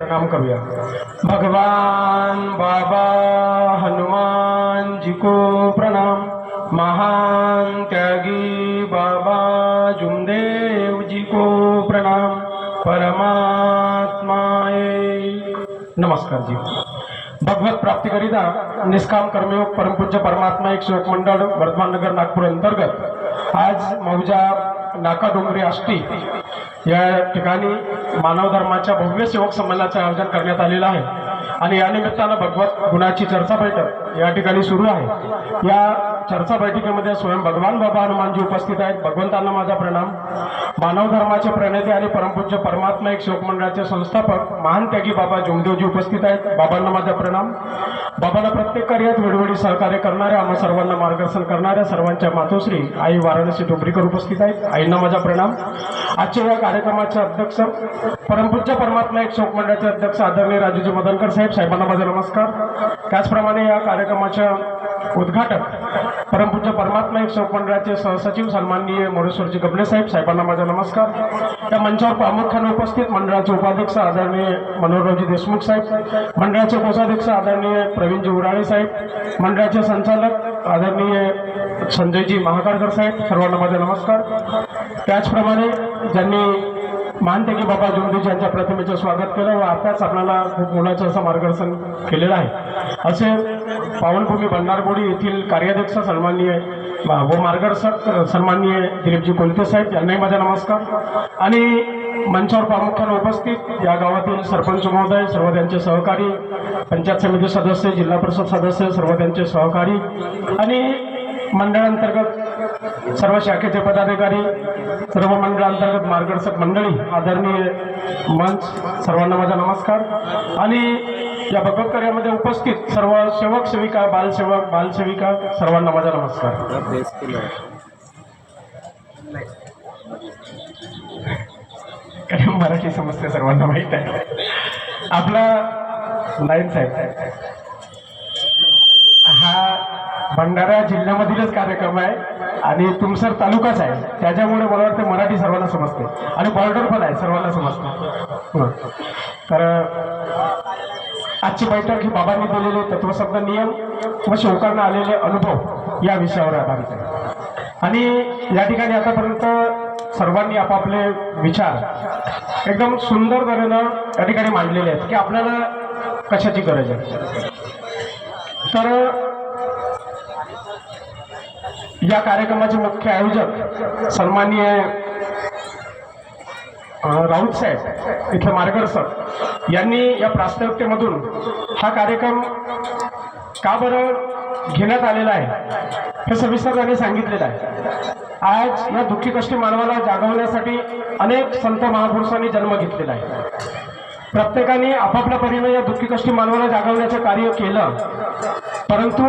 प्रणाम करूया. भगवान बाबा हनुमान जी को प्रणाम. महान त्यागी बाबा जुमदेव जी को प्रणाम. परमात्मा नमस्कार जी. भगवत प्राप्तीकरिता निष्काम कर्मयोग परमपूज्य परमात्मा एक सेवक मंडळ वर्धमान नगर नागपूर अंतर्गत आज मौजा नाका डोंगरी आष्टी या ठिकाणी मानव धर्माच्या भव्य सेवक संमेलनाचं आयोजन करण्यात आलेलं आहे. आणि या निमित्तानं भगवत गुणाची चर्चा बैठक या ठिकाणी सुरू आहे. या चर्चा बैठकीमध्ये स्वयं भगवान बाबा हनुमानजी उपस्थित आहेत. भगवंतांना माझा प्रणाम. मानव धर्माचे प्रणेते आणि परमपूज्य परमात्मा एक शोक मंडळाचे संस्थापक महान त्यागी बाबा जोमदेवजी उपस्थित आहेत. बाबांना माझा प्रणाम. बाबांना प्रत्येक कार्यात वेळोवेळी सहकार्य करणाऱ्या आम्हा सर्वांना मार्गदर्शन करणाऱ्या सर्वांच्या मातोश्री आई वाराणसी डोंबरीकर उपस्थित आहेत. आईंना माझा प्रणाम. आजच्या या कार्यक्रमाचे अध्यक्ष परमपूज्य परमात्मा एक शोक मंडळाचे अध्यक्ष आदरणीय राजूजी मदनकर साहेब साहेबांना माझा नमस्कार. त्याचप्रमाणे या कार्यक्रमाच्या उद्घाटक परमपूज्य परमात्मा एक शोक सहसचिव सन्माननीय मोरेश्वरजी गबले साहेब साहेबांना माझा नमस्कार. त्या मंचावर प्रामुख्याने उपस्थित मंडळाचे उपाध्यक्ष आदरणीय मनोहररावजी देशमुख साहेब मंडळाचे कोषाध्यक्ष आदरणीय प्रवीणजी उराळे साहेब मंडळाचे संचालक आदरणीय संजयजी महाकाळकर साहेब सर्वांना माझा नमस्कार. त्याचप्रमाणे ज्यांनी महानतेकी बाबा जोंदेजी यांच्या प्रतिमेचं स्वागत केलं व आताच आपल्याला खूप मोलाचं असं मार्गदर्शन केलेलं आहे. असे पावनभूमी भंडारगोडी येथील कार्याध्यक्ष सन्माननीय व मार्गदर्शक सन्माननीय दिलीपजी कोलते साहेब यांनाही माझा नमस्कार. आणि मंचावर प्रामुख्याने उपस्थित या गावातील सरपंच महोदय सर्व त्यांचे सहकारी पंचायत समिती सदस्य जिल्हा परिषद सदस्य सर्व त्यांचे सहकारी आणि मंडळांतर्गत सर्व शाखेचे पदाधिकारी सर्व मंडळांतर्गत मार्गदर्शक मंडळी आदरणीय मंच सर्वांना माझा नमस्कार. आणि या भगवत कार्यामध्ये उपस्थित सर्व सेवक सेविका बालसेवक बालसेविका सर्वांना माझा नमस्कार. मराठी समस्या सर्वांना माहीत आहे. आपला लाईन साहेब. हा भंडारा जिल्ह्यामधीलच कार्यक्रम आहे आणि तुमसर तालुकाच आहे. त्याच्यामुळे मला वाटतं मराठी सर्वांना समजते. आणि बॉर्डर पण आहे सर्वांना समजते. तर आजची बैठक ही बाबांनी दिलेले तत्वशब्द नियम व शोकांना आलेले अनुभव या विषयावर आधारित आहे. आणि या ठिकाणी आतापर्यंत सर्वांनी आपापले विचार एकदम सुंदर तऱ्हेनं या ठिकाणी मांडलेले आहेत की आपल्याला कशाची गरज आहे? तर या कार्यक्रमाचे मुख्य आयोजक सन्माननीय राऊत साहेब इथले मार्गदर्शक यांनी या प्रास्ताविकतेमधून हा कार्यक्रम का बरं घेण्यात आलेला आहे हे सविस्तर त्यांनी सांगितलेलं आहे. आज या दुःखी कष्टी मानवाला जागवण्यासाठी अनेक संत महापुरुषांनी जन्म घेतलेला आहे. प्रत्येकाने आपापल्या परीने या दुःखी कष्टी मानवाला जागवण्याचं कार्य केलं परंतु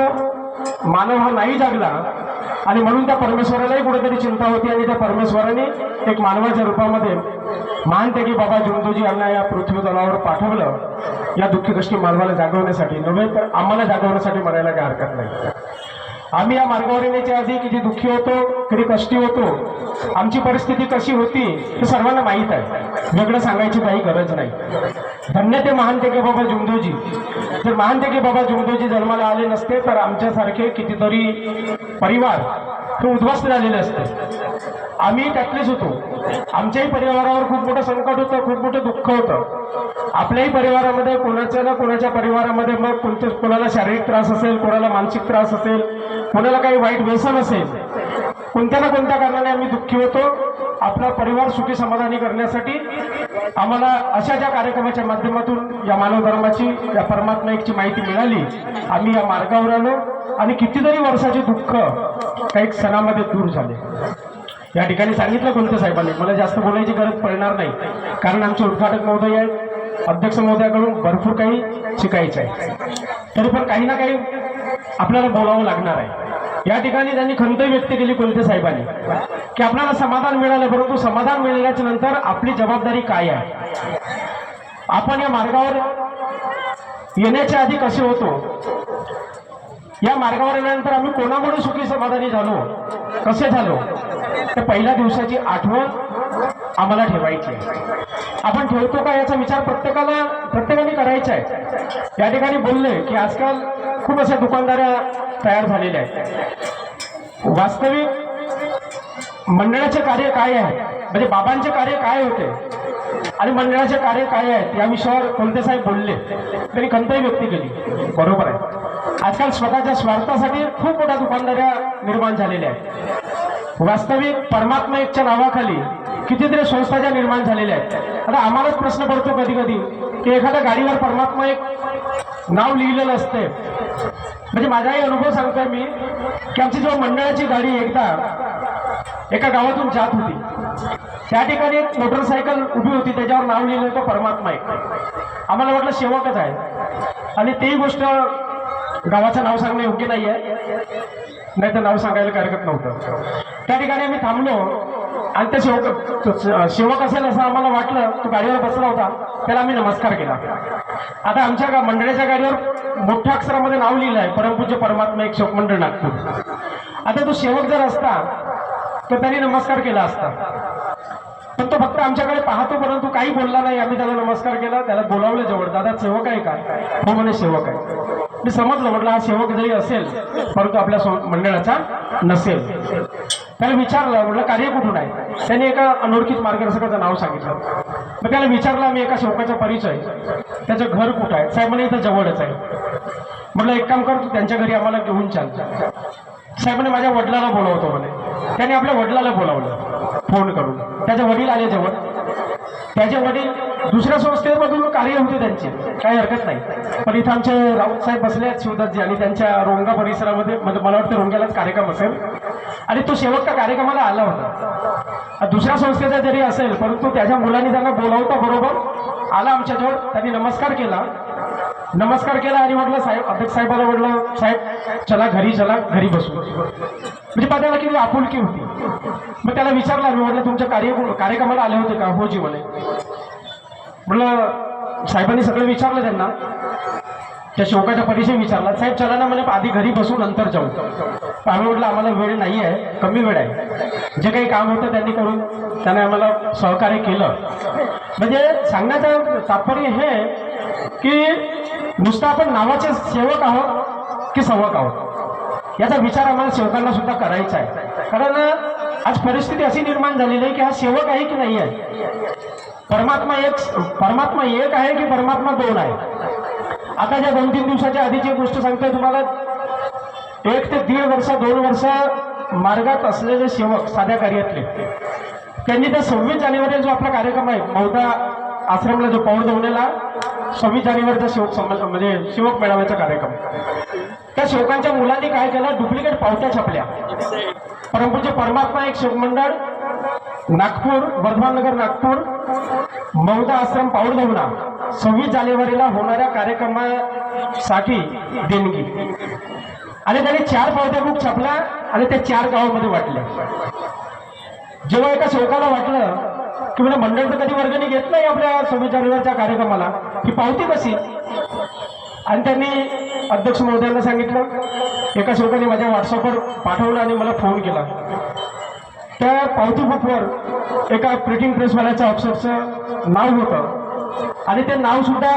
मानव हा नाही जागला आणि म्हणून त्या परमेश्वरालाही कुठेतरी चिंता होती आणि त्या परमेश्वराने एक मानवाच्या रूपामध्ये मानते की बाबा जुंदोजी यांना या पृथ्वी तलावर पाठवलं. या दुःखी कष्टी मानवाला जागवण्यासाठी नव्हे तर आम्हाला जागवण्यासाठी म्हणायला काही हरकत नाही. आम्ही या मार्गावर येण्याच्या आधी किती दुःखी होतो किती कष्टी होतो आमची परिस्थिती कशी होती हे सर्वांना माहीत आहे. वेगळं सांगायची काही गरज नाही. धन्य ते महानतेके बाबा जुमदोजी. जर महानतेके बाबा जुमदोजी जन्माला आले नसते तर आमच्यासारखे कितीतरी परिवार हे उद्ध्वस्त झालेले असते. आम्ही त्यातलेच होतो. आमच्याही परिवारावर खूप मोठं संकट होतं खूप मोठं दुःख होतं. आपल्याही परिवारामध्ये कोणाच्या ना कोणाच्या परिवारामध्ये मग कोणत्या कोणाला शारीरिक त्रास असेल कोणाला मानसिक त्रास असेल कोणाला काही वाईट व्यसन असेल कोणत्या ना कोणत्या कारणाने आम्ही दुःखी होतो. आपला परिवार सुखी समाधानी करण्यासाठी आम्हाला अशा ज्या कार्यक्रमाच्या माध्यमातून या मानव धर्माची या परमात्मकची माहिती मिळाली आम्ही या मार्गावर आलो आणि कितीतरी वर्षाचे दुःख काही सणामध्ये दूर झाले. या ठिकाणी सांगितलं कोणत्या साहेबांनी मला जास्त बोलायची गरज पडणार नाही कारण आमचे उद्घाटक महोदय आहेत अध्यक्ष महोदयाकडून भरपूर काही शिकायचं आहे. तरी पण काही ना काही आपल्याला बोलावं लागणार आहे. या ठिकाणी त्यांनी खंत व्यक्त केली कोलते साहेबांनी? की आपल्याला समाधान मिळालं परंतु समाधान मिळाल्याच्या नंतर आपली जबाबदारी काय आहे? आपण या मार्गावर येण्याच्या आधी कसे होतो? या मार्गावर आल्यानंतर आम्ही कोणामुळे सुखी समाधानी झालो? कसे झालो? तर पहिल्या दिवसाची आठवण आम्हाला ठेवायची आपण ठेवतो का याचा विचार प्रत्येकाला प्रत्येकाने करायचा आहे. या ठिकाणी बोलले की आजकाल खूप अशा दुकानदार तयार झालेल्या आहेत. वास्तविक मंडळाचे कार्य काय आहे? म्हणजे बाबांचे कार्य काय होते? आणि मंडळाचे कार्य काय आहेत या विषयावर कोणते साहेब बोलले. त्यांनी खंतही व्यक्त केली. बरोबर आहे. आजकाल स्वतःच्या स्वार्थासाठी खूप मोठ्या दुकानदाऱ्या निर्माण झालेल्या आहेत. वास्तविक परमात्मा एकच्या नावाखाली कितीतरी संस्थाच्या निर्माण झालेल्या आहेत. आता आम्हालाच प्रश्न पडतो कधी कधी की एखाद्या गाडीवर परमात्मा एक नाव लिहिलेलं असते. म्हणजे माझाही अनुभव सांगतोय मी की आमची जेव्हा मंडळाची गाडी एकदा एका गावातून जात होती त्या ठिकाणी एक मोटरसायकल उभी होती त्याच्यावर नाव लिहिलं होतं परमात्मा एक आम्हाला वाटलं शेवकच आहे. आणि तेही गोष्ट गावाचं नाव सांगणं योग्य नाही आहे नाही तर नाव सांगायला हरकत नव्हतं. त्या ठिकाणी आम्ही थांबलो. आणि त्या सेवक सेवक असेल असं आम्हाला वाटलं तो गाडीवर बसला होता त्याला आम्ही नमस्कार केला. आता आमच्या मंडळाच्या गाडीवर मोठ्या अक्षरामध्ये नाव लिहिलं आहे परमपूज्य परमात्मा एक शोक मंडळ नागपूर. आता तो सेवक जर असता तर त्यांनी नमस्कार केला असता. पण तो फक्त आमच्याकडे पाहतो परंतु काही बोलला नाही. आम्ही त्याला नमस्कार केला त्याला बोलावलं जवळ. दादा सेवक आहे का? हो म्हणे सेवक आहे. मी समजलं म्हटलं हा सेवक जरी असेल परंतु आपल्या मंडळाचा नसेल. त्याला विचारलं म्हटलं कार्य कुठून आहे? त्याने एका अनोळखीत मार्गदर्शकाचं नाव सांगितलं. मग त्याला विचारलं मी एका शोकाचा परिचय. त्याचं घर कुठं आहे? साहेब म्हणे इथं जवळच आहे. म्हटलं एक काम करतो त्यांच्या घरी आम्हाला घेऊन चाल. साहेबांनी माझ्या वडिलाला बोलवतो म्हणे. त्याने आपल्या वडिलाला बोलावलं फोन करून. त्याचे वडील आले जवळ त्याचे वडील दुसऱ्या संस्थेमधून कार्य होते त्यांचे काही हरकत नाही. पण इथं आमचे राऊत साहेब बसले आहेत शिवदासजी आणि त्यांच्या रोंगा परिसरामध्ये म्हणजे मला वाटतं रोंग्यालाच कार्यक्रम असेल. आणि तो शेवटच्या कार्यक्रमाला आला होता. दुसऱ्या संस्थेचा जरी असेल परंतु त्याच्या मुलांनी त्यांना बोलावता बरोबर आला आमच्याजवळ. त्यांनी नमस्कार केला. नमस्कार केला आणि म्हटलं साहेब अध्यक्ष साहेबाला म्हटलं साहेब चला घरी चला घरी बसू. म्हणजे त्याला किती आपुलकी होती. मग त्याला विचारलं मी म्हटलं तुमच्या कार्य कार्यक्रमाला आले होते का? हो जी म्हणे म्हटलं साहेबांनी सगळं विचारलं त्यांना. त्या शोकाचा परिचय विचारला साहेब चला ना म्हणे आधी घरी बसू नंतर जाऊ. आम्ही म्हटलं आम्हाला वेळ नाही आहे कमी वेळ आहे. जे काही काम होतं त्यांनी करून त्याने आम्हाला सहकार्य केलं. म्हणजे सांगण्याचं तात्पर्य हे की नुसतं आपण नावाचे सेवक आहोत की सेवक आहोत? याचा विचार आम्हाला सेवकांना सुद्धा करायचा आहे. कारण आज परिस्थिती अशी निर्माण झालेली आहे की हा सेवक आहे की नाही आहे? परमात्मा एक परमात्मा एक आहे की परमात्मा दोन आहे? आता ज्या दोन तीन दिवसाच्या आधीची एक गोष्ट सांगतोय तुम्हाला. एक ते दीड वर्ष दोन वर्ष मार्गात असलेले सेवक साध्या कार्यातले. त्यांनी त्या सव्वीस जानेवारीला जो आपला कार्यक्रम आहे मौदा आश्रमला जो पाऊल दौनेला सव्वीस जानेवारीचा सेवक संमेलन म्हणजे शिवक मेळाव्याचा कार्यक्रम. त्या सेवकांच्या मुलांनी काय केलं? डुप्लिकेट पावत्या छापल्या. परंतु परमात्मा एक शिवमंडळ नागपूर वर्धमान नगर नागपूर मौदा आश्रम पाऊल दौना सव्वीस जानेवारीला होणाऱ्या कार्यक्रमासाठी देणगी. आणि त्याने चार पावत्या बुक छापल्या आणि त्या चार गावामध्ये वाटल्या. जेव्हा एका सेवकाला वाटलं की म्हणजे मंडळचं तर कधी वर्गणी घेत नाही आपल्या सव्वीस जानेवारीच्या कार्यक्रमाला ही पावती कशी? आणि त्यांनी अध्यक्ष महोदयांना सांगितलं एका सेवकाने माझ्या व्हॉट्सअपवर पाठवलं आणि मला फोन केला. त्या पावती बुकवर एका प्रिंटिंग प्रेसवाल्याच्या अक्षरचं नाव होतं. आणि ते नाव सुद्धा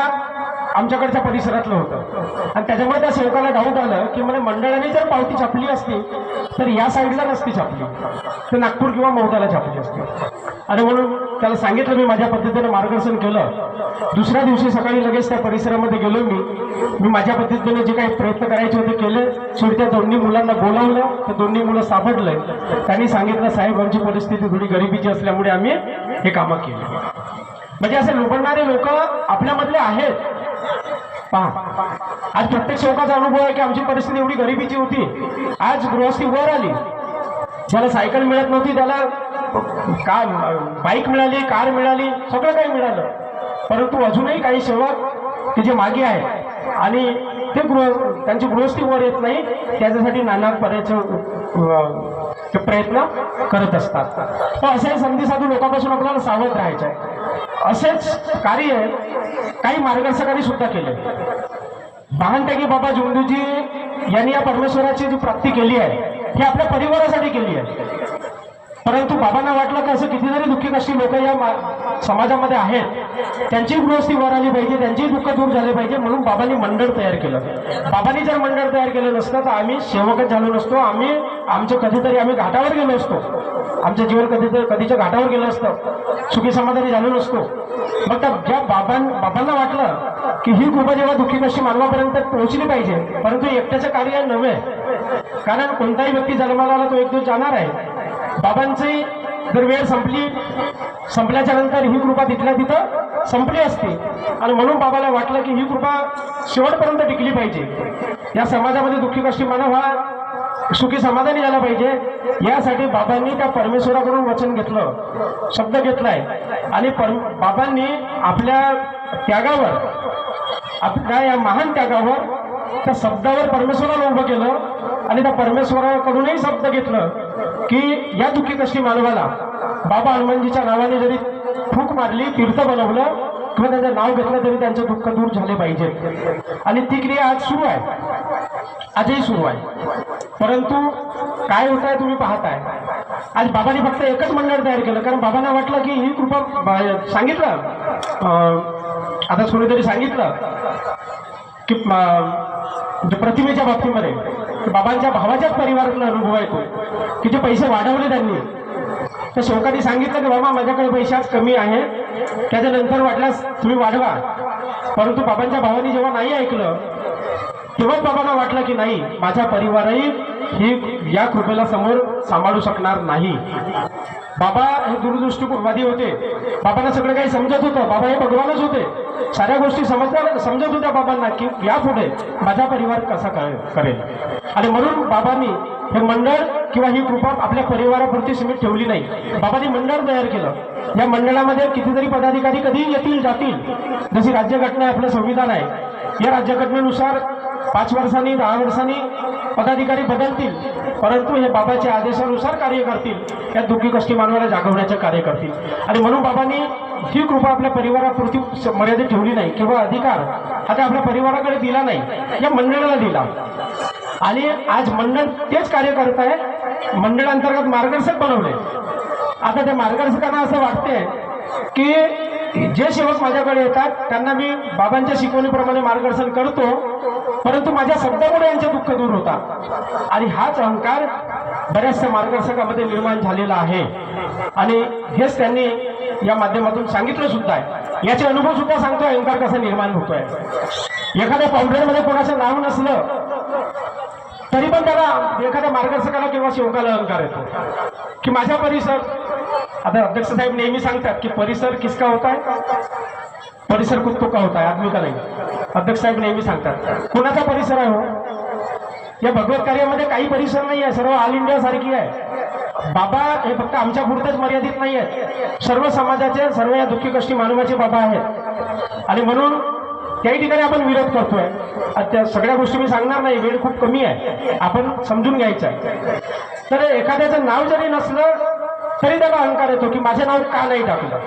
आमच्याकडच्या परिसरातलं होतं. आणि त्याच्यामुळे त्या सेवकाला डाऊट आलं की मला मंडळाने जर पावती छापली असती तर या साईडला नसती छापली. तर नागपूर किंवा मौदाला छापली असती. आणि म्हणून त्याला सांगितलं मी माझ्या पद्धतीने मार्गदर्शन केलं. दुसऱ्या दिवशी सकाळी लगेच त्या परिसरामध्ये गेलो मी. मी माझ्या पद्धतीने जे काही प्रयत्न करायचे होते केले. शेवटी त्या दोन्ही मुलांना बोलावलं. तर दोन्ही मुलं सापडले. त्यांनी सांगितलं साहेब आमची परिस्थिती थोडी गरिबीची असल्यामुळे आम्ही हे कामं केली. म्हणजे असे लोबडणारे लोक आपल्यामधले आहेत. पहा आज प्रत्येक शोकाचा अनुभव आहे की आमची परिस्थिती एवढी गरिबीची होती. आज गृहस्थी वर आली. ज्याला सायकल मिळत नव्हती त्याला का बाईक मिळाली कार मिळाली सगळं काही मिळालं. परंतु अजूनही काही सेवक की जे मागे आहे. आणि ते गृह त्यांची गृहस्थी वर येत नाही. त्याच्यासाठी नाना पर्यायचे ते प्रयत्न करत असतात. पण अशाही संधी साधू लोकांपासून आपल्याला सावध राहायचं आहे. असेच कार्य काही मार्गदर्शकांनी सुद्धा केले. महानत्यागी बाबा जोंदूजी यांनी या परमेश्वराची जी प्राप्ती केली आहे ही आपल्या परिवारासाठी केली आहे. परंतु बाबांना वाटलं की असं कितीतरी दुःखी कशी लोक या मा- समाजामध्ये आहेत. त्यांची गृहस्थी वर आली पाहिजे त्यांची दुःख दूर झाले पाहिजे म्हणून बाबांनी मंडळ तयार केलं. बाबांनी जर मंडळ तयार केलं नसतं तर आम्ही सेवकच झालो नसतो. आम्ही आमचं कधीतरी आम्ही घाटावर गेलो असतो. आमचं जीवन कधीतरी कधीच्या घाटावर गेलं असतं. सुखी समाधानी झालो नसतो. मग त्या ज्या बाबां बाबांना वाटलं की ही कृपा जेव्हा दुःखी कशी मानवापर्यंत पोहोचली पाहिजे परंतु एकट्याचं कार्य नव्हे. कारण कोणताही व्यक्ती जन्माला आला तो एक दिवस जाणार आहे. बाबांची जर वेळ संपली संपल्याच्या नंतर ही कृपा तिथल्या तिथं संपली असती. आणि म्हणून बाबाला वाटलं की ही कृपा शेवटपर्यंत टिकली पाहिजे. या समाजामध्ये दुःखी कष्टी मानव हा सुखी समाधानी झाला पाहिजे. यासाठी बाबांनी त्या परमेश्वराकडून वचन घेतलं शब्द घेतलाय. आणि बाबांनी आपल्या त्यागावर आपल्या या महान त्यागावर त्या शब्दावर परमेश्वराला उभं केलं. आणि त्या परमेश्वराकडूनही शब्द घेतलं. की या दुःखी कष्टी मानवाला बाबा हनुमानजीच्या नावाने जरी फूक मारली तीर्थ बनवलं किंवा त्यांचं नाव घेतलं तरी त्यांचं दुःख दूर झाले पाहिजे. आणि ती क्रिया आज सुरू आहे. आजही सुरू आहे. परंतु काय होत आहे तुम्ही पाहताय? आज बाबांनी फक्त एकच मंडळ तयार केलं. कारण बाबांना वाटलं की ही कृपा सांगितलं. आता आता तरी सांगितलं की म्हणजे प्रतिमेच्या बाबतीमध्ये. बाबांच्या भावाच्याच परिवारातून अनुभव आहे की जे पैसे वाढवले त्यांनी. तर शोकाने सांगितलं की बाबा माझ्याकडे पैसे आज कमी आहे. त्याच्यानंतर वाटल्यास तुम्ही वाढवा. परंतु बाबांच्या भावाने जेव्हा नाही ऐकलं तेव्हाच बाबांना वाटलं की नाही माझ्या परिवारही ही या कृपेला समोर सांभाळू शकणार नाही. बाबा हे दूरदृष्टीवादी होते. बाबांना सगळं काही समजत होतं. बाबा हे भगवानच होते. साऱ्या गोष्टी समजल्या समजत होत्या बाबांना की यापुढे माझा परिवार कसा करेल. आणि म्हणून बाबांनी हे मंडळ किंवा ही कृपा आपल्या परिवारापुरती सीमित ठेवली नाही. बाबांनी मंडळ तयार केलं. या मंडळामध्ये कितीतरी पदाधिकारी कधी येतील जातील. जशी राज्यघटना आहे आपलं संविधान आहे. या राज्यघटनेनुसार पाच वर्षांनी दहा वर्षांनी पदाधिकारी बदलतील. परंतु हे बाबाच्या आदेशानुसार कार्य करतील. या दुःखी कष्टी मानवाला जागवण्याचे कार्य करतील. आणि म्हणून बाबांनी ही कृपा आपल्या परिवारापुरती मर्यादित ठेवली नाही. किंवा अधिकार आता आपल्या परिवाराकडे दिला नाही. या मंडळाला दिला. आणि आज मंडळ तेच कार्य करत आहे. मंडळांतर्गत मार्गदर्शक बनवले. आता त्या मार्गदर्शकांना असं वाटते की जे सेवक माझ्याकडे येतात त्यांना मी बाबांच्या शिकवणीप्रमाणे मार्गदर्शन करतो. परंतु माझ्या शब्दामुळे यांचे दुःख दूर होतात आणि हाच अहंकार बऱ्याचशा मार्गदर्शकामध्ये निर्माण झालेला आहे. आणि हेच त्यांनी या माध्यमातून सांगितलं सुद्धा आहे. याचे अनुभव सुद्धा सांगतो अहंकार कसा निर्माण होतोय. एखाद्या पावडरमध्ये कोणाचं नाव नसलं तरी पण त्याला एखाद्या मार्गदर्शकाला किंवा सेवकाला अहंकार येतो? की माझा परिसर आता अध्यक्ष साहेब नेहमी सांगतात की परिसर किसका होता? है परिसर कुत्तो का होता? है आदमी का नाही? अध्यक्ष साहेब नेहमी सांगतात. कोणाचा परिसर आहे हो? या भगवत कार्यामध्ये काही परिसर नाही आहे सर्व ऑल इंडिया सारखी आहे. बाबा हे फक्त आमच्या पुरतेच मर्यादित नाही आहेत सर्व समाजाचे सर्व या दुःखी कष्टी मानवाचे बाबा आहेत. आणि म्हणून त्याही ठिकाणी आपण विरोध करतोय. त्या सगळ्या गोष्टी मी सांगणार नाही. वेळ खूप कमी आहे. आपण समजून घ्यायचं आहे. तर एखाद्याचं नाव जरी नसलं तरी त्याला अहंकार येतो की माझं नाव का नाही टाकलं?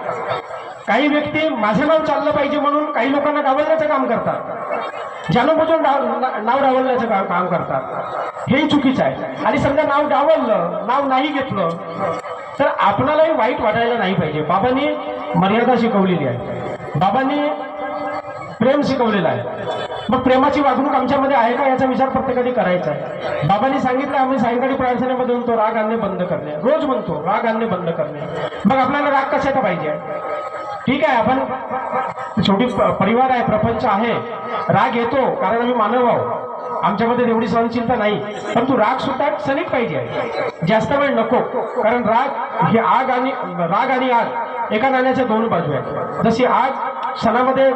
काही व्यक्ती माझं नाव चाललं पाहिजे म्हणून काही लोकांना डावलण्याचं काम करतात. जाणून डाव नाव डावलण्याचं काम काम करतात. हेही चुकीचं आहे. आणि समजा नाव डावललं नाव नाही घेतलं तर आपणालाही वाईट वाटायला नाही पाहिजे. बाबांनी मर्यादा शिकवलेली आहे. बाबांनी प्रेम शिकवलेलं आहे. मग प्रेमाची वागणूक आमच्यामध्ये आहे का? याचा विचार प्रत्येकाने करायचा आहे. बाबांनी सांगितलं आम्ही सायंकाळी प्रार्थनेमध्ये म्हणतो राग आणणे बंद करणे. रोज म्हणतो राग आणणे बंद करणे. मग आपल्याला राग कशाचा पाहिजे? ठीक आहे आपण शेवटी परिवार आहे प्रपंच आहे. राग येतो कारण आम्ही मानव आहोत. आमच्यामध्ये एवढी सहनशीलता नाही. परंतु राग सुद्धा क्षणिक पाहिजे जास्त वेळ नको कारण राग ही आग आणि राग आणि आग एका नाण्याच्या दोन बाजू आहेत. जशी आग क्षणामध्ये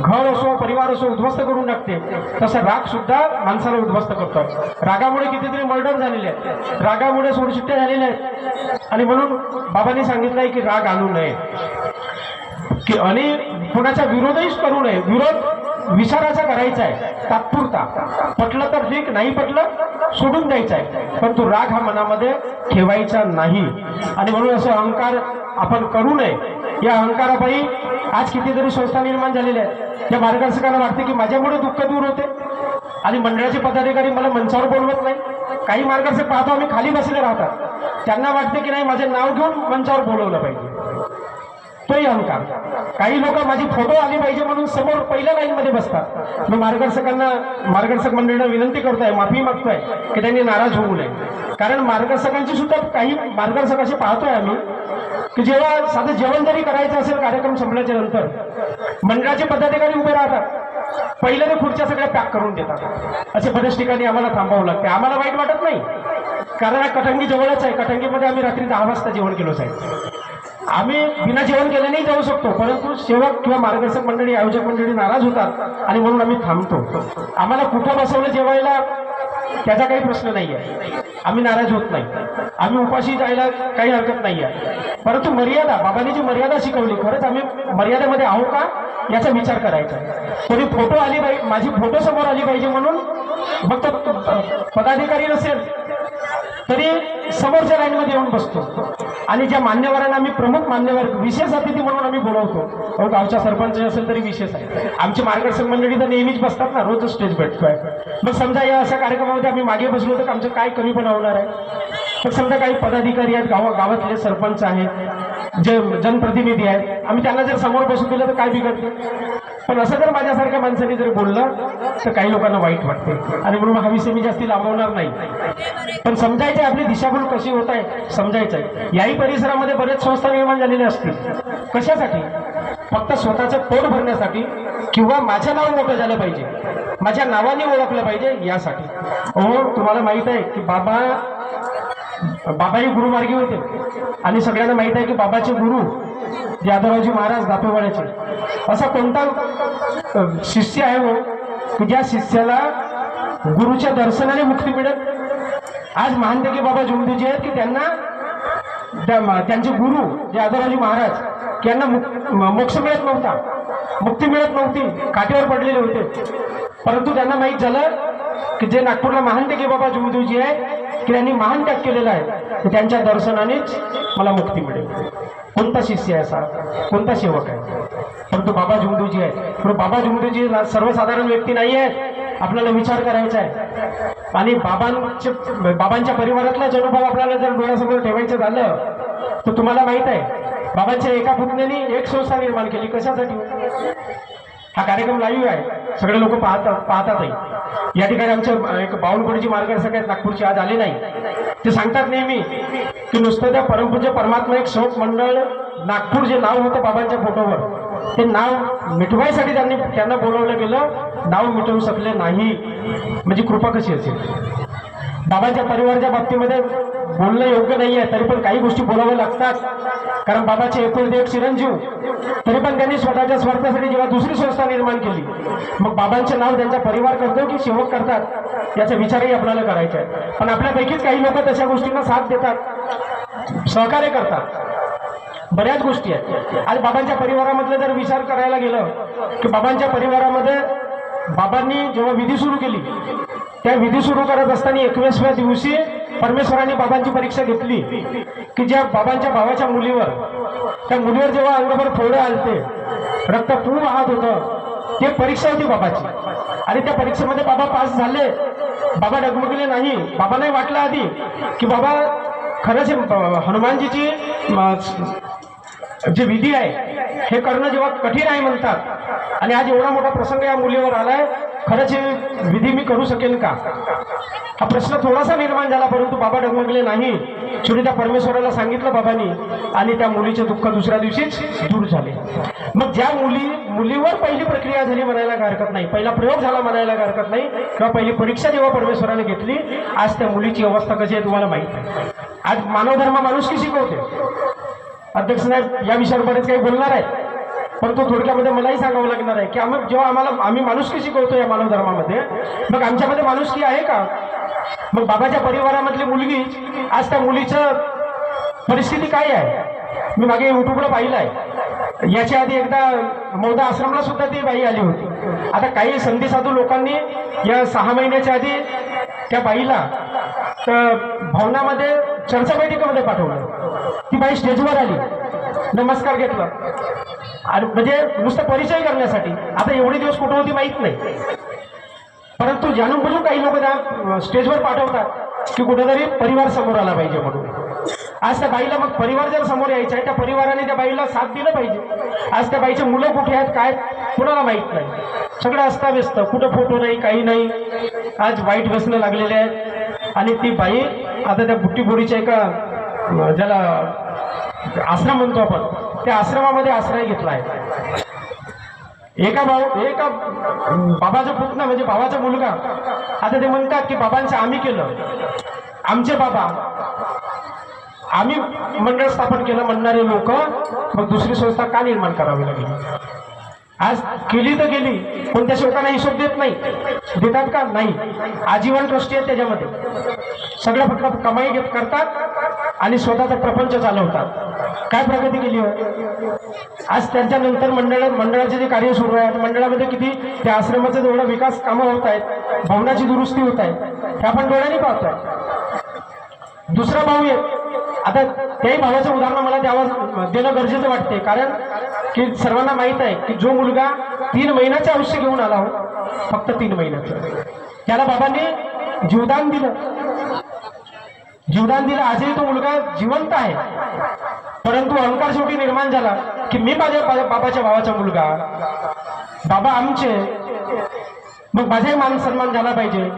घर असो परिवार असो उद्ध्वस्त करून टाकते. तसं राग सुद्धा माणसाला उद्ध्वस्त करतो. रागामुळे कितीतरी मर्डर झालेले आहेत. रागामुळे सोडशिट्ट्या झालेल्या आहेत. आणि म्हणून बाबांनी सांगितलंय की राग आणू नये. की आणि कोणाचा विरोधही करू नये. विरोध विचाराचा करायचा आहे तात्पुरता. पटलं तर ठीक नाही पटलं सोडून द्यायचं आहे पण तो राग हा मनामध्ये ठेवायचा नाही. आणि म्हणून असं अहंकार आपण करू नये. या अहंकारापायी आज कितीतरी संस्था निर्माण झालेल्या आहेत. या मार्गदर्शकांना वाटते की माझ्यामुळे दुःख दूर होते. आणि मंडळाचे पदाधिकारी मला मंचावर बोलवत नाही. काही मार्गदर्शक पाहतो आम्ही खाली बसले राहतात. त्यांना वाटते की नाही माझे नाव घेऊन मंचावर बोलवलं पाहिजे. तोही अहंकार काही लोक माझी फोटो आली पाहिजे म्हणून समोर पहिल्या लाईनमध्ये बसतात. मी मार्गदर्शकांना मार्गदर्शक मंडळींना विनंती करतोय माफी मागतोय की त्यांनी नाराज होऊ नये. कारण मार्गदर्शकांची सुद्धा काही मार्गदर्शक असे पाहतोय आम्ही की जेव्हा साधं जेवण जरी करायचं असेल कार्यक्रम संपल्याच्या नंतर मंडळाचे पदाधिकारी उभे राहतात. पहिले ते खुर्च्या सगळ्या पॅक करून देतात. असे बरेच ठिकाणी आम्हाला थांबावं लागते आम्हाला वाईट वाटत नाही. कारण हा कटंगी जवळच आहे. कटंगीमध्ये आम्ही रात्री दहा वाजता जेवण केलो साहेब. आम्ही बिना जेवण केल्यानेही जाऊ शकतो परंतु सेवक किंवा मार्गदर्शक मंडळी आयोजक मंडळी नाराज होतात आणि म्हणून आम्ही थांबतो. आम्हाला कुठं बसवलं जेवायला त्याचा काही प्रश्न नाही आहे आम्ही नाराज होत नाही. आम्ही उपाशी जायला काही हरकत नाही आहे परंतु मर्यादा बाबांनी जी मर्यादा शिकवली खरंच आम्ही मर्यादेमध्ये आहो का? याचा विचार करायचा कोणी फोटो आली पाहिजे माझी फोटो समोर आली पाहिजे म्हणून फक्त पदाधिकारी नसेल तरी समोरच्या लाईनमध्ये येऊन बसतो. आणि ज्या मान्यवरांना आम्ही प्रमुख मान्यवर विशेष अतिथी म्हणून आम्ही बोलवतो हो, गावच्या सरपंच असेल तरी विशेष आहे. आमची मार्गदर्शक मंडळी तर नेहमीच बसतात ना रोज स्टेज भेटतोय. मग समजा या अशा कार्यक्रमामध्ये आम्ही मागे बसलो तर आमचं काय कमी पण होणार आहे? तर समजा काही पदाधिकारी आहेत गावा गावातले सरपंच आहेत जे जनप्रतिनिधी आहेत आम्ही त्यांना जर समोर बसून दिलं तर काय बिघडते? पण असं जर माझ्यासारख्या माणसाने जर बोललं तर काही लोकांना वाईट वाटते. आणि म्हणून हा विषय मी जास्ती लांबवणार नाही. पण समजायचं आपली दिशाभूल कशी होत आहे समजायचं आहे. याही परिसरामध्ये बरेच संस्था निर्माण झालेल्या असतील. कशासाठी? फक्त स्वतःचं पोट भरण्यासाठी किंवा माझं नाव मोठं झालं पाहिजे. माझ्या नावाने ओळखलं पाहिजे यासाठी. हो तुम्हाला माहीत आहे की बाबा बाबाही गुरुमार्गी होते. आणि सगळ्यांना माहीत आहे की बाबाचे गुरु यादवरावजी महाराज दापेवाड्याचे. असा कोणता शिष्य आहे हो की ज्या शिष्याला गुरुच्या दर्शनाने मुक्ती मिळत आज महानतेकी बाबा जुमदूजी आहेत की त्यांना त्या- त्यांचे गुरु जे आदराजी महाराज यांना म- मोक्ष मिळत नव्हता. मुक्ती मिळत नव्हती काठीवर पडलेले होते. परंतु त्यांना माहीत झालं की जे नागपूरला महानतेकी बाबा जुमदूजी आहे की त्यांनी महान त्याग केलेला आहे. त्यांच्या दर्शनानेच मला मुक्ती मिळेल. कोणता शिष्य आहे असा? कोणता सेवक आहे? परंतु बाबा झुंडूजी आहे. पण बाबा झुंडूजी सर्वसाधारण व्यक्ती नाही आहे. आपल्याला विचार करायचा आहे. आणि बाबांचे बाबांच्या परिवारातलाच अनुभव आपल्याला जर डोळ्यासमोर ठेवायचं झालं तर तुम्हाला माहीत आहे बाबांच्या एका पुतण्याने एक संस्था निर्माण केली. कशासाठी? हा कार्यक्रम लाईव्ह आहे. सगळे लोक पाहतात पाहतातही या ठिकाणी आमच्या एक बावनकुळीची मार्गदर्शक आहेत. नागपूरचे आज आले नाही. ते सांगतात नेहमी की नुसतं त्या परमपूज्य परमात्मा एक शोक मंडळ नागपूर जे नाव होतं बाबांच्या फोटोवर ते नाव मिटवायसाठी त्यांनी त्यांना बोलवलं गेलं. नाव मिटवू शकले नाही. म्हणजे कृपा कशी असेल? बाबांच्या परिवाराच्या बाबतीमध्ये बोलणं योग्य नाही आहे तरी पण काही गोष्टी बोलाव्या लागतात. कारण बाबाचे एकूण एक चिरंजीव तरी पण त्यांनी स्वतःच्या स्वार्थासाठी जेव्हा दुसरी संस्था निर्माण केली मग बाबांचे नाव त्यांचा परिवार करतो की सेवक करतात याचा विचारही आपल्याला करायचा आहे. पण आपल्यापैकीच काही लोक तशा गोष्टींना साथ देतात सहकार्य करतात. बऱ्याच गोष्टी आहेत. आज बाबांच्या परिवारामधलं जर विचार करायला गेलं की बाबांच्या परिवारामध्ये बाबांनी जेव्हा विधी सुरू केली त्या विधी सुरू करत असताना एकवीसव्या दिवशी परमेश्वरांनी बाबांची परीक्षा घेतली की ज्या बाबांच्या भावाच्या मुलीवर त्या मुलीवर जेव्हा अंगभर फोडं आलते रक्त पूर्ण वाहत होतं ते परीक्षा होती बाबाची. आणि त्या परीक्षेमध्ये बाबा पास झाले. बाबा डगमगले नाही. बाबांनाही वाटलं आधी की बाबा खरंच हनुमानजीची जी जे विधी आहे हे करणं जेव्हा कठीण आहे म्हणतात आणि आज एवढा मोठा प्रसंग या मुलीवर आलाय खरंच हे विधी मी करू शकेन का? हा प्रश्न थोडासा निर्माण झाला परंतु बाबा डगमगले नाही. शेवटी परमेश्वराला सांगितलं बाबांनी आणि त्या मुलीचे दुःख दुसऱ्या दिवशीच दूर झाले. मग ज्या मुली मुलीवर पहिली प्रक्रिया झाली म्हणायला हरकत नाही. पहिला प्रयोग झाला म्हणायला हरकत नाही. किंवा पहिली परीक्षा जेव्हा परमेश्वराने घेतली आज त्या मुलीची अवस्था कशी आहे तुम्हाला माहीत आहे आज मानवधर्म माणूस की शिकवते अध्यक्ष साहेब या विषयावर बरेच काही बोलणार आहेत परंतु थोडक्यामध्ये मलाही सांगावं लागणार आहे की आम्ही जेव्हा आम्हाला आम्ही माणुसकी शिकवतो या मानव धर्मामध्ये मग आमच्यामध्ये माणुसकी आहे का? मग बाबाच्या परिवारामधली मुलगी आज त्या मुलीचं परिस्थिती काय आहे? मी मागे युट्यूबला पाहिलं आहे याच्या आधी एकदा मौदा आश्रमला सुद्धा ती बाई आली होती. आता काही संधी साधू लोकांनी या सहा महिन्याच्या आधी त्या बाईला तर भवनामध्ये चर्चा बैठकीमध्ये पाठवलं. ती बाई स्टेजवर आली. नमस्कार घेतला. आणि म्हणजे नुसतं परिचय करण्यासाठी. आता एवढे दिवस कुठं होती माहीत नाही. परंतु जाणून बुजून काही लोक त्या स्टेजवर पाठवतात की कुठेतरी परिवार समोर आला पाहिजे म्हणून. आज त्या बाईला मग परिवार जर समोर यायचा आहे त्या परिवाराने त्या बाईला साथ दिलं पाहिजे. आज त्या बाईचे मुलं कुठे आहेत काय कुणाला माहीत नाही. सगळं अस्ताव्यस्त. कुठं फोटो नाही काही नाही. आज वाईट व्यसनं लागलेले आहेत. आणि ती बाई आता त्या बुट्टीबोडीच्या एका ज्याला आश्रम म्हणतो आपण त्या आश्रमामध्ये आश्रय घेतला आहे एका भाऊ एका बाबाचा पुतणा म्हणजे बाबाचा मुलगा आता ते म्हणतात की बाबांचं आम्ही केलं. आमचे बाबा आम्ही मंडळ स्थापन केलं म्हणणारे लोक मग दुसरी संस्था का निर्माण करावी लागली? आज केली तर गेली कोणत्या लोकांना हिशोब देत नाही. देतात का? नाही. आजीवन ट्रस्टी आहे त्याच्यामध्ये. सगळ्या फक्त कमाई घेत करतात आणि स्वतःचा प्रपंच चालवतात. काय प्रगती केली हो? आज त्यांच्यानंतर मंडळ मंडळाचे जे कार्य सुरू आहे मंडळामध्ये किती त्या आश्रमाचा जेवढा विकास कामं होत आहेत भवनाची दुरुस्ती होत आहे हे आपण डोळ्यांनी पाहतोय. दुसरा भाऊ आहे आता त्याही भावाचं उदाहरण मला द्यावं देणं गरजेचं वाटते कारण की सर्वांना माहीत आहे की जो मुलगा तीन महिन्याचे आयुष्य घेऊन आला हो फक्त तीन महिन्याचं. त्याला बाबांनी जीवदान दिलं. जीवदान दिलं आजही तो मुलगा जिवंत आहे. परंतु अहंकार शेवटी निर्माण झाला की मी माझ्या बाबाच्या भावाचा मुलगा. बाबा आमचे. मग माझाही मान सन्मान झाला पाहिजे.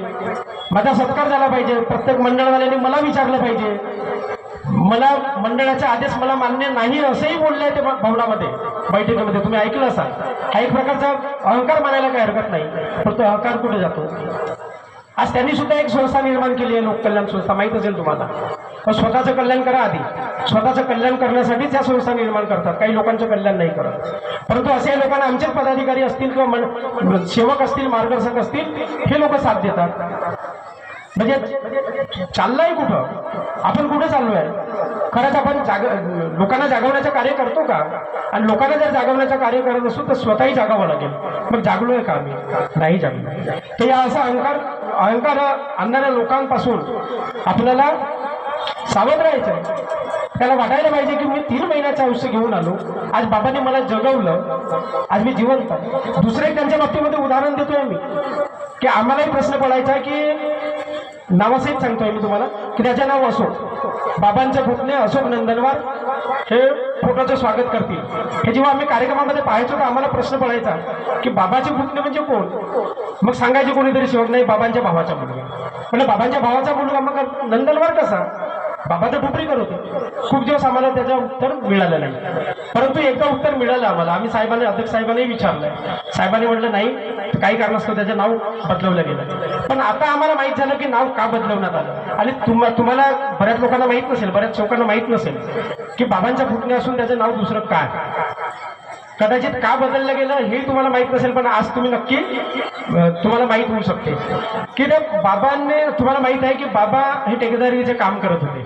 माझा सत्कार झाला पाहिजे. प्रत्येक मंडळवाल्याने मला विचारलं पाहिजे. मला मंडळाचे आदेश मला मान्य नाही असंही बोलले ते भवनामध्ये बैठकीमध्ये. तुम्ही ऐकलं असाल. हा एक प्रकारचा अहंकार मानायला काही हरकत नाही. पण तो अहंकार कुठे जातो? आज त्यांनी सुद्धा एक संस्था निर्माण केली आहे लोककल्याण संस्था. माहीत असेल तुम्हाला. पण स्वतःचं कल्याण करा आधी. स्वतःचं कल्याण करण्यासाठीच या संस्था निर्माण करतात. काही लोकांचं कल्याण नाही करत. परंतु असे लोकांना आमचेच पदाधिकारी असतील किंवा सेवक असतील मार्गदर्शक असतील हे लोक साथ देतात. म्हणजे चाललंय कुठं? आपण कुठे चाललोय? खरंच आपण जाग लोकांना जागवण्याचं कार्य करतो का? आणि लोकांना जर जागवण्याचं कार्य करत असू तर स्वतःही जागावं लागेल. मग जागलोय का आम्ही? नाही जागलो. तर या असा अहंकार अहंकार आणणाऱ्या लोकांपासून आपल्याला सावध राहायचं आहे त्याला वाटायला पाहिजे की मी तीन महिन्याचं आयुष्य घेऊन आलो. आज बाबांनी मला जगवलं. आज मी जिवंत दुसरे दुसरं एक त्यांच्या बाबतीमध्ये उदाहरण देतोय मी की आम्हालाही प्रश्न पडायचा की नावासहित सांगतोय मी तुम्हाला की त्याचे नाव अशोक बाबांचे पुतणे अशोक नंदनवार हे फोटोचं स्वागत करतील. हे जेव्हा आम्ही कार्यक्रमामध्ये पाहायचो तर आम्हाला प्रश्न पडायचा की बाबाचे पुतणे म्हणजे कोण? मग सांगायचे कोणीतरी शेवट नाही बाबांच्या भावाचा मुलगा. म्हणजे बाबांच्या भावाचा मुलगा मग नंदनवार कसा? बाबा तर डुपरी करत खूप दिवस आम्हाला त्याचं उत्तर मिळालं नाही. परंतु एकदा उत्तर मिळालं आम्हाला. आम्ही साहेबांनी अध्यक्ष साहेबांनी विचारलंय साहेबांनी म्हटलं नाही काही कारणास्तव त्याचं नाव बदलवलं गेलं. पण आता आम्हाला माहीत झालं की नाव का बदलवण्यात आलं. आणि तुम्हा तुम्हाला बऱ्याच लोकांना माहीत नसेल बऱ्याच लोकांना माहीत नसेल की बाबांच्या फुटणे असून त्याचं नाव दुसरं काय? कदाचित का बदललं गेलं हे तुम्हाला माहीत नसेल पण आज तुम्ही नक्की तुम्हाला माहीत होऊ शकते. की त्या बाबांनी तुम्हाला माहीत आहे की बाबा हे ठेकेदारीचे काम करत होते.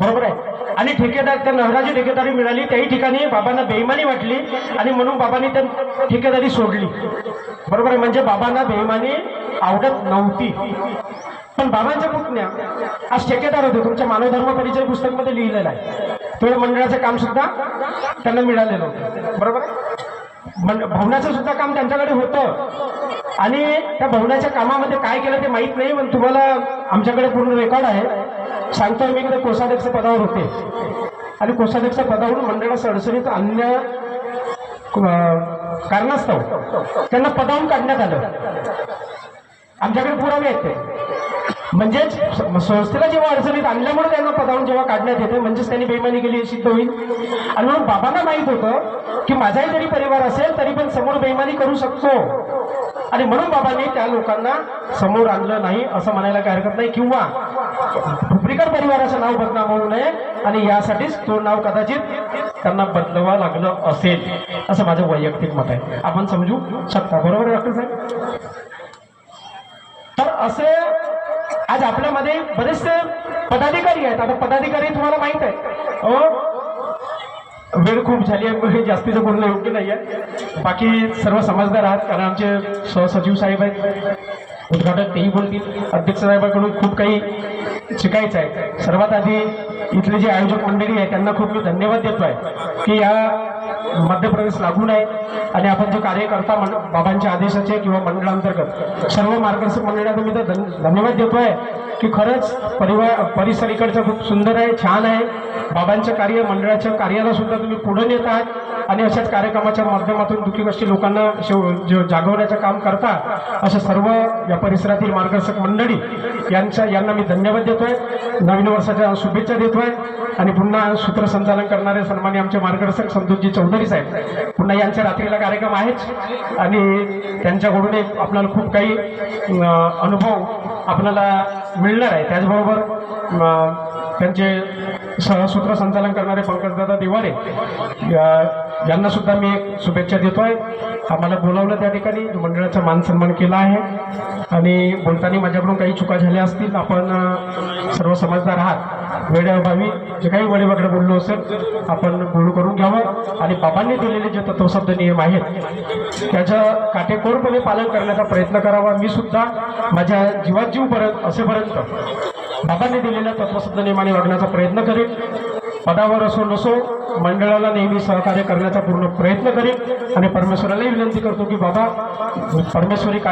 बरोबर आहे? आणि ठेकेदार त्या नहराची ठेकेदारी मिळाली त्याही ठिकाणी बाबांना बेईमानी वाटली आणि म्हणून बाबांनी त्या ठेकेदारी सोडली. बरोबर आहे? म्हणजे बाबांना बेईमानी आवडत नव्हती. पण बाबांच्या पुतण्या आज ठेकेदार होते. तुमच्या मानवधर्म परिचय पुस्तकमध्ये लिहिलेलं आहे. तेवढं मंडळाचं काम सुद्धा त्यांना मिळालेलं होतं. बरोबर? भवनाचं सुद्धा काम त्यांच्याकडे होतं. आणि त्या भवनाच्या कामामध्ये काय केलं ते माहीत नाही पण तुम्हाला आमच्याकडे पूर्ण रेकॉर्ड आहे. सांगतो मी इकडे कोषाध्यक्ष पदावर होते. आणि कोषाध्यक्ष पदावरून मंडळास अडचणीत अन्य कारणास्तव त्यांना पदावून काढण्यात आलं. आमच्याकडे पुरावे आहेत ते. म्हणजेच संस्थेला जेव्हा अडचणीत आणल्यामुळे त्यांना पदावून जेव्हा काढण्यात येते म्हणजेच त्यांनी बेमानी केली हे सिद्ध होईल. आणि म्हणून बाबांना माहीत होतं की माझाही जरी परिवार असेल तरी पण समोर बेमानी करू शकतो. आणि म्हणून बाबांनी त्या लोकांना समोर आणलं नाही असं म्हणायला काही हरकत नाही. किंवा भुपरीकर परिवाराचं नाव बदनाम होऊ नये आणि यासाठीच तो नाव कदाचित त्यांना बदलवा लागलं असेल असं माझं वैयक्तिक मत आहे. आपण समजू शकता. बरोबर डॉक्टर साहेब? तर असे आज आपल्यामध्ये बरेचसे पदाधिकारी आहेत. आता पदाधिकारी तुम्हाला माहीत आहे. हो? वेळ खूप झाली आहे हे जास्तीचं बोलणं योग्य नाही आहे बाकी सर्व समजदार आहात कारण आमचे सहसचिव साहेब आहेत. उद्घाटक तेही बोलतील. अध्यक्ष साहेबांकडून खूप काही शिकायचं आहे. सर्वात आधी इथले जे आयोजक मंडळी आहे त्यांना खूप मी धन्यवाद देतो आहे की या मध्य प्रदेश लागून आहे आणि आपण जो कार्यकर्ता बाबांच्या आदेशाचे किंवा मंडळांतर्गत सर्व मार्गदर्शक मंडळांना मी तर धन- धन्यवाद देतोय की खरंच परिवार परिसर इकडचं खूप सुंदर आहे छान आहे. बाबांचं कार्य मंडळाच्या कार्याला सुद्धा तुम्ही पुढे नेत आहात. आणि अशाच कार्यक्रमाच्या माध्यमातून दुःखी गोष्टी लोकांना शेव- जे जागवण्याचं काम करता अशा सर्व या परिसरातील मार्गदर्शक मंडळी यांच्या यांना मी धन्यवाद देतोय. नवीन वर्षाच्या शुभेच्छा देतोय. आणि पुन्हा सूत्रसंचालन करणारे सन्मान्य आमचे मार्गदर्शक संतोषजी चौधरी साहेब. पुन्हा यांच्या रात्रीला कार्यक्रम आहेच. आणि त्यांच्याकडून एक आपल्याला खूप काही अनुभव आपल्याला मिळणार आहे. त्याचबरोबर त्यांचे सहसूत्र संचालन करणारे पंकजदादा दिवारे यांना सुद्धा मी एक शुभेच्छा देतोय. आम्हाला बोलावलं त्या ठिकाणी मंडळाचा मान सन्मान केला आहे. आणि बोलताना माझ्याकडून काही चुका झाल्या असतील आपण सर्व समजदार आहात. वेळेअभावी जे काही वडीवाकडे बोललो असेल आपण बोलू करून घ्यावं. आणि बाबांनी दिलेले जे तत्वशब्द नियम आहेत त्याचं काटेकोरपणे पालन करण्याचा प्रयत्न करावा. मी सुद्धा माझ्या जीवात जीव परत असेपर्यंत बाबांनी दिलेल्या तत्वशब्द नियमाने वागण्याचा प्रयत्न करेन. पदावर असो नसो मंडळाला नेहमी सहकार्य करण्याचा पूर्ण प्रयत्न करीन. आणि परमेश्वरालाही विनंती करतो की बाबा परमेश्वरी